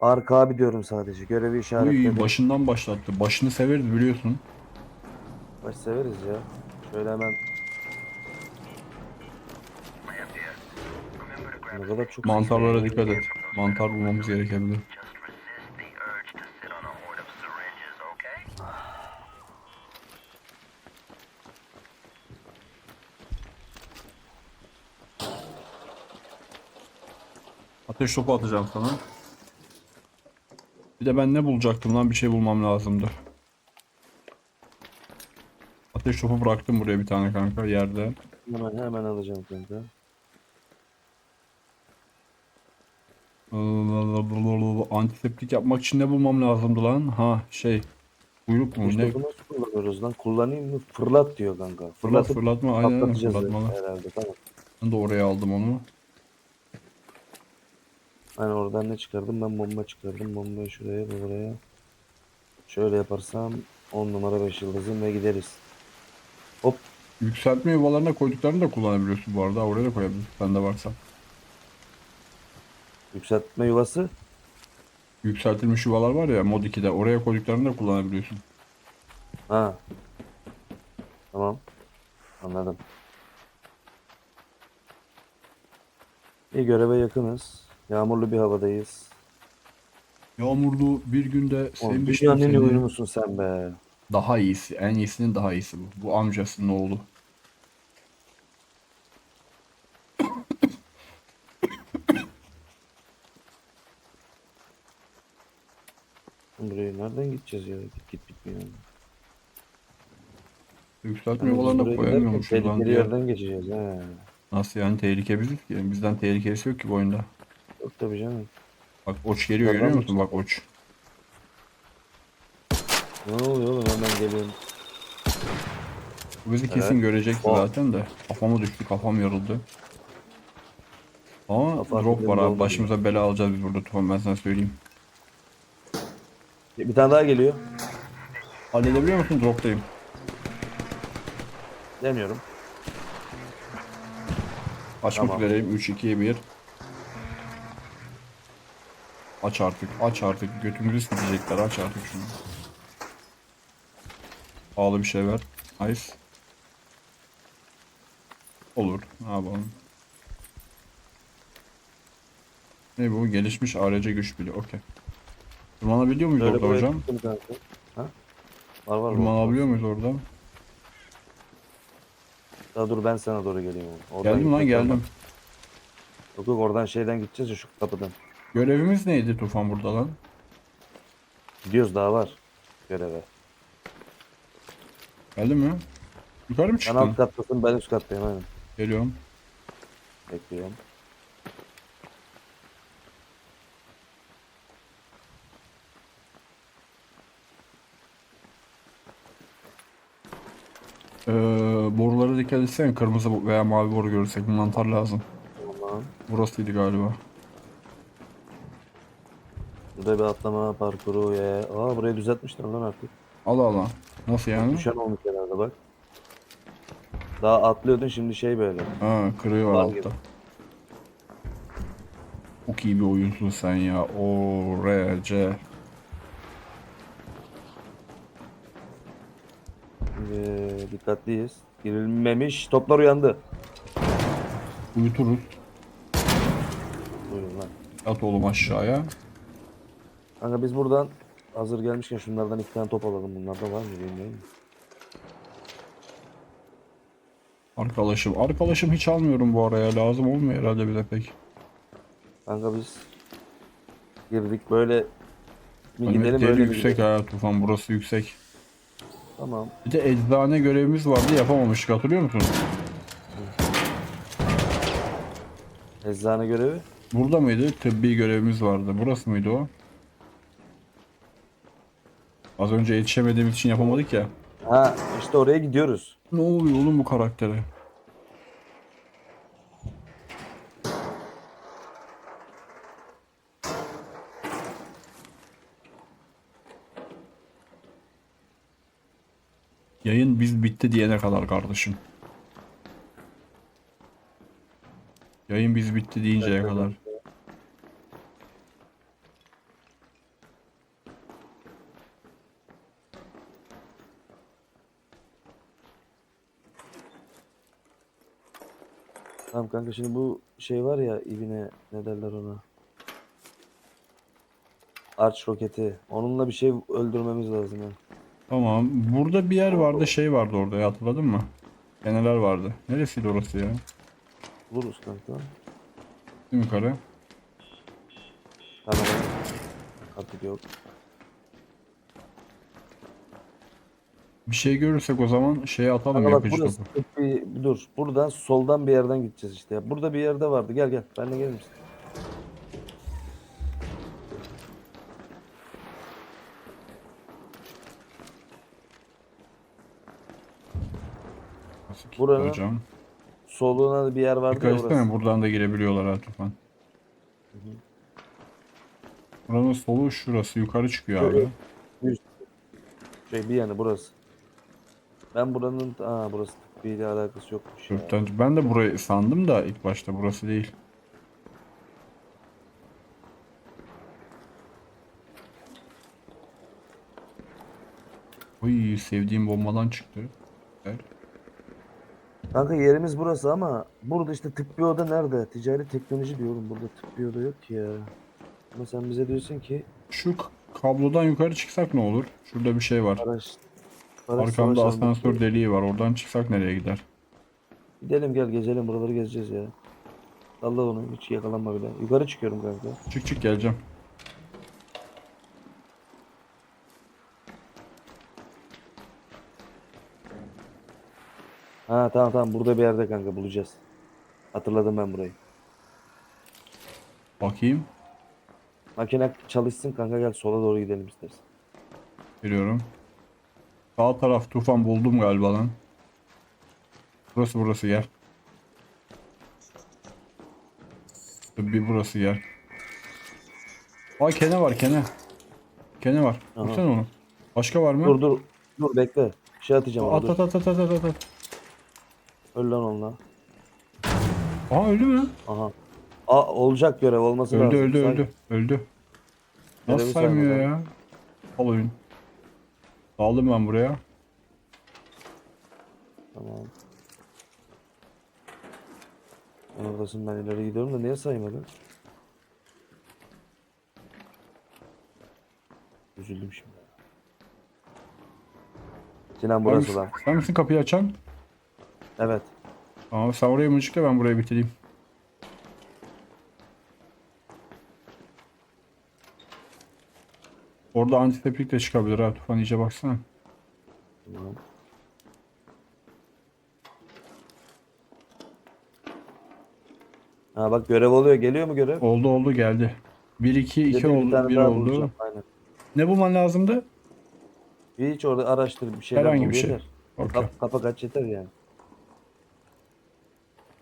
Arka abi diyorum sadece. Görevi Uy, işaretledim. başından başlattı. Başını severiz biliyorsun. Baş severiz ya. Şöyle hemen. Ne kadar çok Mantarlara dikkat et. Mantar bulmamız gerekebilir. Ateş topu atacağım sana. Bir de ben ne bulacaktım lan bir şey bulmam lazımdı. Ateş topu bıraktım buraya bir tane kanka yerde. Hemen hemen alacağım kanka. Antiseptik yapmak için ne bulmam lazımdı lan? Ha şey. Kuyruk mu? Ne? İşte nasıl kullanıyoruz lan? Kullanayım mı? Fırlat diyor kanka. Fırlat Fırlatıp fırlatma aynen fırlatmalı. herhalde. Tamam. Ben de oraya aldım onu. Hani oradan ne çıkardım? Ben bomba çıkardım. Bombayı şuraya bu buraya. Şöyle yaparsam 10 numara 5 yıldızım ve gideriz. Hop. Yükseltme yuvalarına koyduklarını da kullanabiliyorsun bu arada. Oraya da koyabilirsin. Sende varsa. Yükseltme yuvası. Yükseltilmiş yuvalar var ya mod 2'de. Oraya koyduklarını da kullanabiliyorsun. Ha. Tamam. Anladım. İyi göreve yakınız. Yağmurlu bir havadayız. Yağmurlu bir günde Oğlum, sevmiştim dünyanın en iyi seni. oyunu musun sen be? Daha iyisi. En iyisinin daha iyisi bu. Bu amcasının oğlu. Buraya nereden gideceğiz ya? Git git bitmiyor. Yükseltme Yani biz yuvalarına buraya koyamıyorum giderken şuradan Tehlikeli diye. yerden geçeceğiz. He. Nasıl yani tehlike biziz ki? Bizden tehlikelisi yok ki bu oyunda. Yok tabii canım. Bak oç geliyor görüyor musun? Bak oç. Ne oluyor oğlum hemen geliyorum. Bu bizi kesin görecekti O. zaten de. Kafama düştü, kafam yoruldu. Ama Kafa drop var abi. doldu. Başımıza bela alacağız biz burada Tufan ben sana söyleyeyim. Bir tane daha geliyor. Halledebiliyor musun? Drop'tayım. Demiyorum. Açmak Tamam. üzereyim. 3, 2, 1. Aç artık. Aç artık. Götümüzü sikecekler. Aç artık şunu. Pahalı bir şey ver. Nice. Olur. Ne yapalım? Ne bu? Gelişmiş ARC güç bile. Okey. Tırmanabiliyor muyuz Böyle orada buraya hocam? kanka. Ha? Var var. var. Tırmanabiliyor muyuz orada? Daha dur ben sana doğru geleyim. oğlum. Oradan Geldim lan geldim. Yok yok oradan şeyden gideceğiz ya şu kapıdan. Görevimiz neydi Tufan burada lan? Gidiyoruz daha var. Göreve. Geldi mi? Yukarı mı Sen çıktın? alt kattasın ben üst kattayım aynen. Geliyorum. Bekliyorum. Ee, borulara dikkat etsene. Kırmızı veya mavi boru görürsek mantar lazım. Tamam. Burasıydı galiba. Burada bir atlama parkuru ya. Aa burayı düzeltmişler lan artık. Allah Allah. Nasıl yani? Düşen olmuş herhalde bak. Daha atlıyordun şimdi şey böyle. Ha, kırıyor Var altta. gibi. Çok iyi bir oyunsun sen ya. O R C. Şimdi dikkatliyiz. Girilmemiş. Toplar uyandı. Uyuturuz. Buyurun lan. At oğlum aşağıya. Kanka biz buradan hazır gelmişken şunlardan iki tane top alalım. Bunlarda var mı bilmiyorum. Arkadaşım. Arkadaşım hiç almıyorum bu araya. Lazım olmuyor herhalde bize pek. Kanka biz girdik böyle mi gidelim Gidelim öyle yüksek gidelim? ha Tufan. Burası yüksek. Tamam. Bir de eczane görevimiz vardı yapamamıştık hatırlıyor musun? Eczane görevi. Burada mıydı? Tıbbi görevimiz vardı. Burası mıydı o? Az önce yetişemediğimiz için yapamadık ya. Ha işte oraya gidiyoruz. Ne oluyor oğlum bu karaktere? Yayın biz bitti diyene kadar kardeşim. Yayın biz bitti deyinceye kadar. Tamam kanka şimdi bu şey var ya ibine ne derler ona? Arch roketi. Onunla bir şey öldürmemiz lazım ya. Tamam. Burada bir yer vardı şey vardı orada ya hatırladın mı? Fenerler vardı. Neresiydi orası ya? Vururuz kanka. Değil yukarı? Kamera. Artık yok. Bir şey görürsek o zaman şeye atalım Kanka bak yapıcı burası topu. Bir, dur. Buradan soldan bir yerden gideceğiz işte. Burada bir yerde vardı. Gel gel. Ben de gelir misin? Nasıl Buranın hocam? Soluna bir yer vardı Dikkat ya burası. etsene buradan da girebiliyorlar ha Tufan. Buranın solu şurası yukarı çıkıyor Şöyle. abi. Şey bir yanı burası. Ben buranın aa burası tıbbiyle alakası yokmuş ya. Gökten, ben de burayı sandım da ilk başta burası değil. Oy sevdiğim bombadan çıktı. Güzel. Kanka yerimiz burası ama burada işte tıbbi oda nerede? Ticari teknoloji diyorum. Burada tıbbi oda yok ki ya. Ama sen bize diyorsun ki Şu kablodan yukarı çıksak ne olur? Şurada bir şey var. araç, araç Arkamda savaş alanı. asansör deliği var. Oradan çıksak nereye gider? Gidelim gel gezelim buraları gezeceğiz ya. Allah onu hiç yakalanma bile. Yukarı çıkıyorum kanka. Çık çık geleceğim. Ha tamam tamam burada bir yerde kanka bulacağız. Hatırladım ben burayı. Bakayım. Makine çalışsın kanka gel sola doğru gidelim istersen. Geliyorum. Sağ taraf tufan buldum galiba lan. Burası burası yer. Bir burası yer. Aa kene var kene. Kene var. Aha. Vursana onu. Başka var mı? Dur dur. Dur bekle. Bir şey atacağım At at at at at at at. Öl lan onunla. Aa öldü mü? Aha. Aa olacak görev olması Öldü lazım. öldü Say- öldü. Öldü. Nasıl saymıyor ya? Al oyun. Aldım ben buraya. Tamam. Sen oradasın ben ileri gidiyorum da niye saymadın? Üzüldüm şimdi. Sinan burası lan. sen misin kapıyı açan? Evet. Tamam sen oraya mıncıkla ben burayı bitireyim. Orada antiseptik de çıkabilir ha Tufan iyice baksana. Tamam. Ha bak görev oluyor. Geliyor mu görev? Oldu oldu geldi. 1 2 2 Dedim, bir oldu tane 1 daha oldu. bulacağım. Aynen. Ne bulman lazımdı? Hiç orada araştır bir şeyler Herhangi bul, bir şey. yeter. Okey. Kap, kapak aç yeter yani.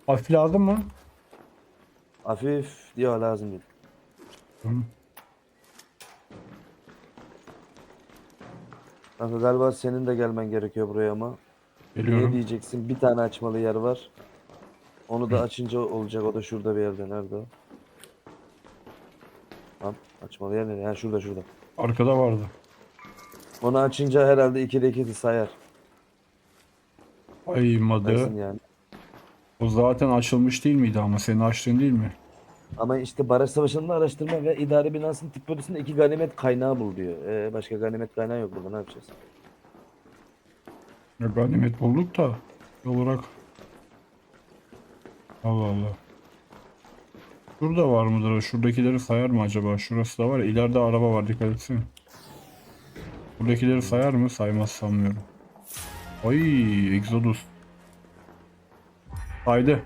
Hafif lazım mı? Hafif diyor lazım değil. Hı. Kanka galiba senin de gelmen gerekiyor buraya ama. Ne Geliyorum. diyeceksin? Bir tane açmalı yer var. Onu da açınca olacak. O da şurada bir yerde. Nerede o? Lan açmalı yer nerede? Ha şurada şurada. Arkada vardı. Onu açınca herhalde 2'de 2'de sayar. Aymadı. Saysın yani. O zaten açılmış değil miydi ama senin açtığın değil mi? Ama işte baraj savaşında araştırma ve idare binasının tip bölgesinde iki ganimet kaynağı bul diyor. Ee, başka ganimet kaynağı yok burada ne yapacağız? Ya ganimet bulduk da olarak. Allah Allah. Şurada var mıdır? Şuradakileri sayar mı acaba? Şurası da var ya. Araba var dikkat etsene. Buradakileri sayar mı? Saymaz sanmıyorum. Ay Exodus. Saydı.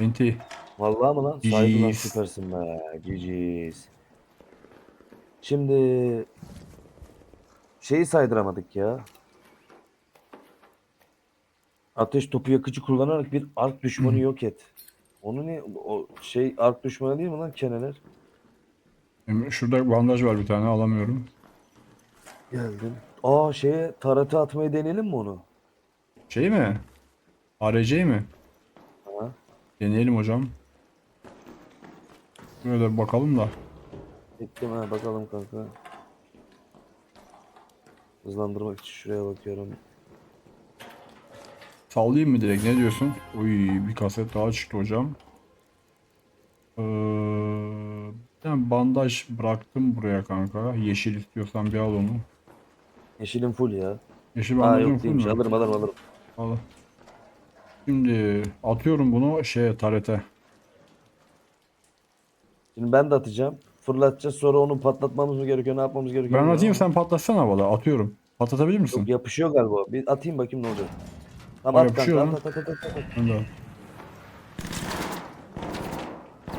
Binti. Vallahi mı lan? Saydı lan Yes. süpersin be. GG's. Şimdi şeyi saydıramadık ya. Ateş topu yakıcı kullanarak bir ark düşmanı yok et. Onu ne? O şey ark düşmanı değil mi lan keneler? Emre, Şurada bandaj var bir tane alamıyorum. Geldim. Aa şeye taratı atmayı deneyelim mi onu? Şey mi? ARC mi? Ha? Deneyelim hocam. Böyle bir bakalım da. Gittim ha bakalım kanka. Hızlandırmak için şuraya bakıyorum. Sallayayım mı direkt ne diyorsun? Uy bir kaset daha çıktı hocam. Ee, tane bandaj bıraktım buraya kanka. Yeşil istiyorsan bir al onu. Yeşilim full ya. Yeşil Aa bandajın yok full mü? Alırım alırım alırım. Al. Şimdi atıyorum bunu şeye tarete. Şimdi ben de atacağım. Fırlatacağız sonra onu patlatmamız mı gerekiyor? Ne yapmamız gerekiyor? Ben atayım sen patlatsana valla atıyorum. Patlatabilir misin? Yok yapışıyor galiba. o. Bir atayım bakayım ne olacak. Tamam Aa, at yapışıyor kanka. lan. At, at, at, at, at. Ben de.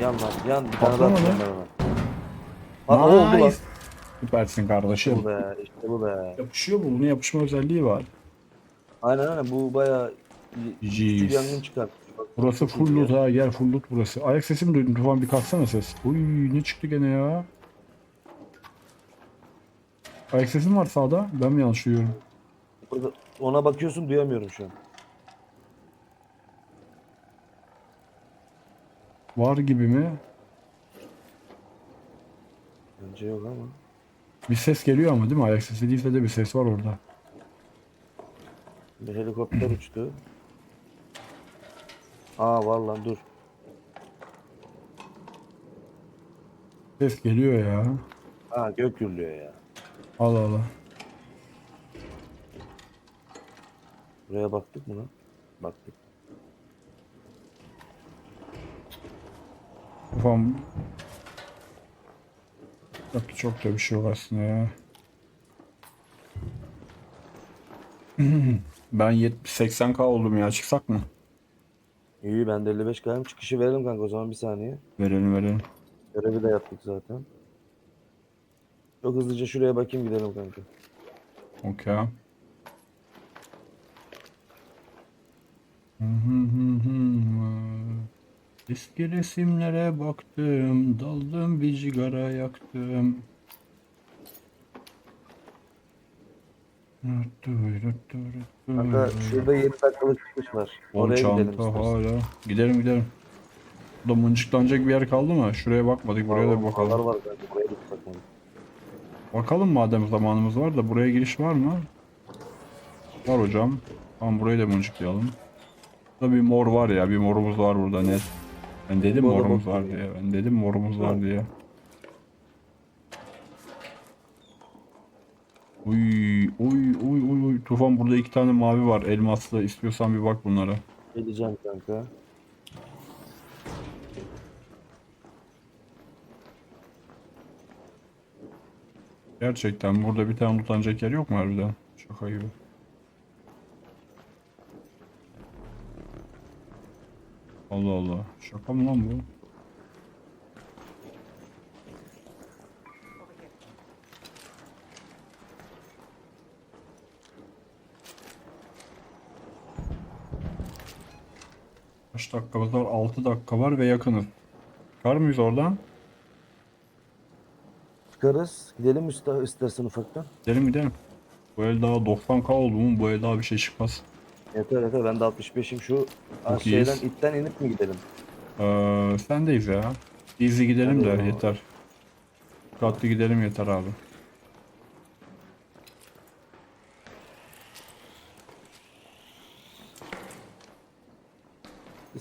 Yan lan yan. Bir tane daha Patlamadı. atacağım ben ona. Aa, oldu lan. Nice. Süpersin kardeşim. Bu be işte bu be. Yapışıyor mu? Bunun yapışma özelliği var. Aynen aynen bu bayağı Jeez. yangın çıkar. Burası full loot ha gel full loot burası. Ayak sesi mi duydun Tufan bir kalksana ses. Uy ne çıktı gene ya. Ayak sesi mi var sağda? Ben mi yanlış duyuyorum? Burada ona bakıyorsun duyamıyorum şu an. Var gibi mi? Bence yok ama. Bir ses geliyor ama değil mi? Ayak sesi değilse de bir ses var orada. Bir helikopter uçtu. Aa var lan dur. Ses geliyor ya. Ha gök gürlüyor ya. Al al al. Buraya baktık mı lan? Baktık. Yok ki çok da bir şey yok aslında ya. Ben 70-80k oldum ya çıksak mı? İyi ben de 55 km çıkışı verelim kanka o zaman bir saniye. Verelim verelim. Görevi de yaptık zaten. Çok hızlıca şuraya bakayım gidelim kanka. Okey. Eski resimlere baktım, daldım bir cigara yaktım. Kanka şurada 7 dakikalık çıkış var. Oraya gidelim çanta istersen. hala. Gidelim gidelim. Burada mıncıklanacak bir yer kaldı mı? Şuraya bakmadık, buraya da bakalım. Buralar var buraya git bakalım. Bakalım madem zamanımız var da buraya giriş var mı? Var hocam. Tamam burayı da mıncıklayalım. Burada bir mor var ya, bir morumuz var burada net. Ben dedim arada morumuz var diye. Ben dedim morumuz var diye. Uy, uy, uy, uy, uy. Tufan burada iki tane mavi var. Elmaslı. İstiyorsan bir bak bunlara. Geleceğim kanka. Gerçekten burada bir tane utanacak yer yok mu harbiden? Şaka gibi. Allah Allah. Şaka mı lan bu? Dakikamız var? 6 dakika var ve yakınız. Çıkar mıyız oradan? Çıkarız. Gidelim üst istersen ufaktan. Gidelim gidelim. Bu el daha 90k oldu mu? Bu el daha bir şey çıkmaz. Yeter yeter ben de 65'im şu Çok şeyden iyiyiz. itten inip mi gidelim? Ee, sendeyiz ya. Easy gidelim de Hadi. yeter. Dikkatli gidelim yeter abi.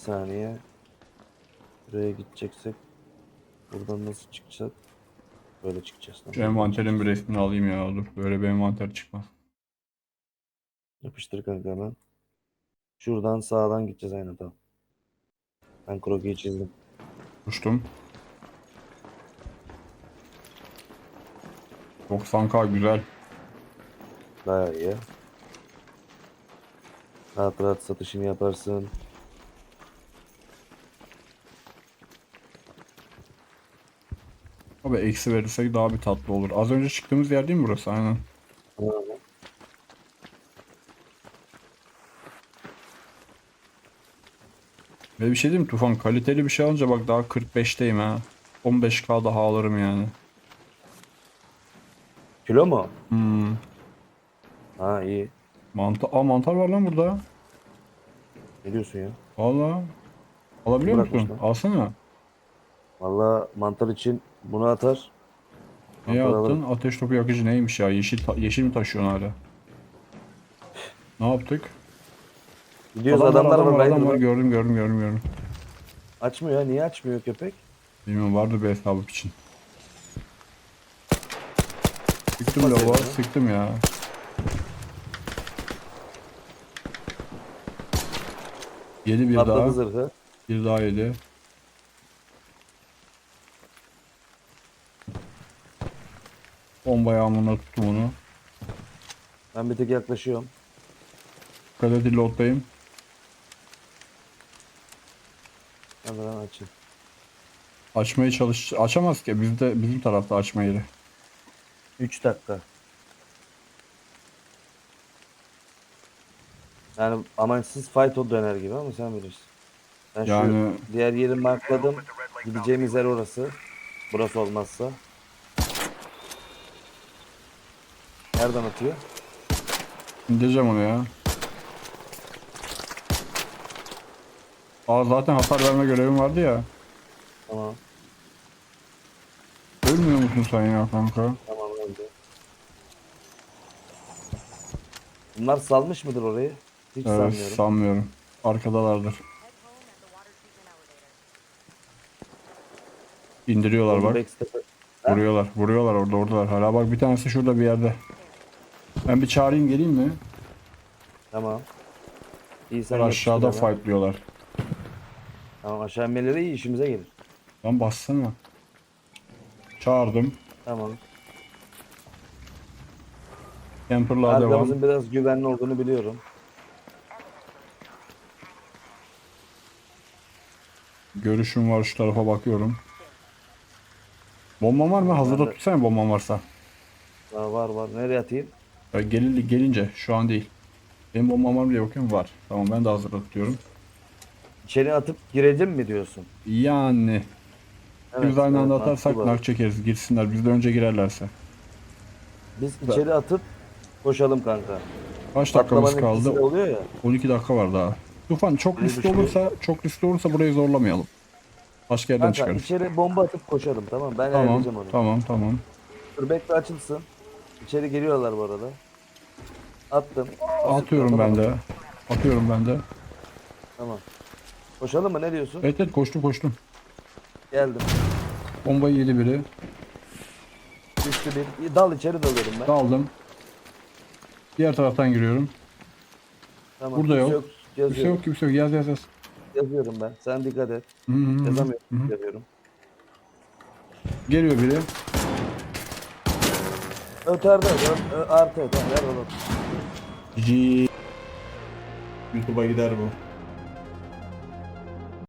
Saniye. Buraya gideceksek buradan nasıl çıkacak? Böyle çıkacağız. Şu envanterin bir resmini alayım ya dur. Böyle bir envanter çıkmaz. Yapıştır kanka hemen. Şuradan sağdan gideceğiz aynen tamam. Ben krokiyi çizdim. Uçtum. 90k güzel. Bayağı iyi. Rahat rahat satışını yaparsın. Abi eksi verirsek daha bir tatlı olur. Az önce çıktığımız yer değil mi burası? Aynen. Tamam. Ve bir şey diyeyim mi Tufan? Kaliteli bir şey alınca bak daha 45'teyim ha. 15k daha alırım yani. Kilo mu? Hmm. Ha iyi. Mantar, Aa, mantar var lan burada. Ne diyorsun ya? Valla. Alabiliyor Bırakmış musun? Alsana. Valla mantar için bunu atar. Niye Mantar attın? Ateş topu yakıcı neymiş ya? Yeşil ta- yeşil mi taşıyorsun hala? Ne yaptık? Gidiyoruz adamlar adam var. adam var. var. Gördüm, gördüm, gördüm, gördüm. Açmıyor ya. Niye açmıyor köpek? Bilmiyorum vardı bir hesabı için. Sıktım Nasıl lavuğa, yani? sıktım ya. Yedi bir Patladı daha. zırhı. Bir daha yedi. Bomba yağmuruna tuttum onu. Ben bir tek yaklaşıyorum. Kadeh reload'dayım. Hadi lan açın. Açmaya çalış... Açamaz ki. Bizde, bizim tarafta açma yeri. 3 dakika. Yani amaçsız fight o döner gibi ama sen bilirsin. Ben Yani- şu diğer yeri markladım. Gideceğimiz yer orası. Burası olmazsa. Nereden atıyor? İndireceğim onu ya. Aa zaten hasar verme görevim vardı ya. Tamam. Ölmüyor musun sen ya kanka? Tamam öldü. Bunlar salmış mıdır orayı? Hiç Evet sanmıyorum. sanmıyorum. Arkadalardır. İndiriyorlar Oğlum bak. backstep'e-? Vuruyorlar. Vuruyorlar orada oradalar. Hala bak bir tanesi şurada bir yerde. Ben bir çağırayım geleyim mi? Tamam. İyi sen aşağıda yapıştır hemen. fightlıyorlar. Tamam aşağı inmeleri iyi işimize gelir. Lan bassana. Çağırdım. Tamam. Camper'la devam. Arkamızın biraz güvenli olduğunu biliyorum. Görüşüm var şu tarafa bakıyorum. Bomban var mı? Hazırda tutsana bomban varsa. Var var var. Nereye atayım? Ya Gelin, gelince şu an değil. Benim bombam var mı diye bakıyorum var. Tamam ben de hazırda tutuyorum. İçeri atıp girelim mi diyorsun? Yani Evet, biz aynı anda atarsak mantıklı nak çekeriz. Girsinler bizden önce girerlerse. Biz içeri atıp koşalım kanka. Kaç dakikamız Patlamanın etkisi de kaldı? oluyor ya. 12 dakika var daha. Tufan çok Bir riskli buçuk olursa çok riskli olursa burayı zorlamayalım. Başka yerden Kanka çıkarız. içeri bomba atıp koşalım tamam Ben Tamam ayarlayacağım onu. tamam tamam. Dur bekle açılsın. İçeri geliyorlar bu arada. Attım. Atıyorum ben de. Atıyorum ben de. Tamam. Koşalım mı ne diyorsun? Evet evet koştum koştum. Geldim. Bombayı yedi biri. Düştü bir. Dal içeri dalıyorum ben. Daldım. Diğer taraftan giriyorum. Tamam. Burada kimse yok. Kimse Yazıyorum. yok kimse yok. Yaz yaz yaz. Yazıyorum ben. Sen dikkat et. Hı hı hı. Yazamıyorum. Yazıyorum. Geliyor biri. Öterde. Artı öte. Ver oğlum. YouTube'a gider bu.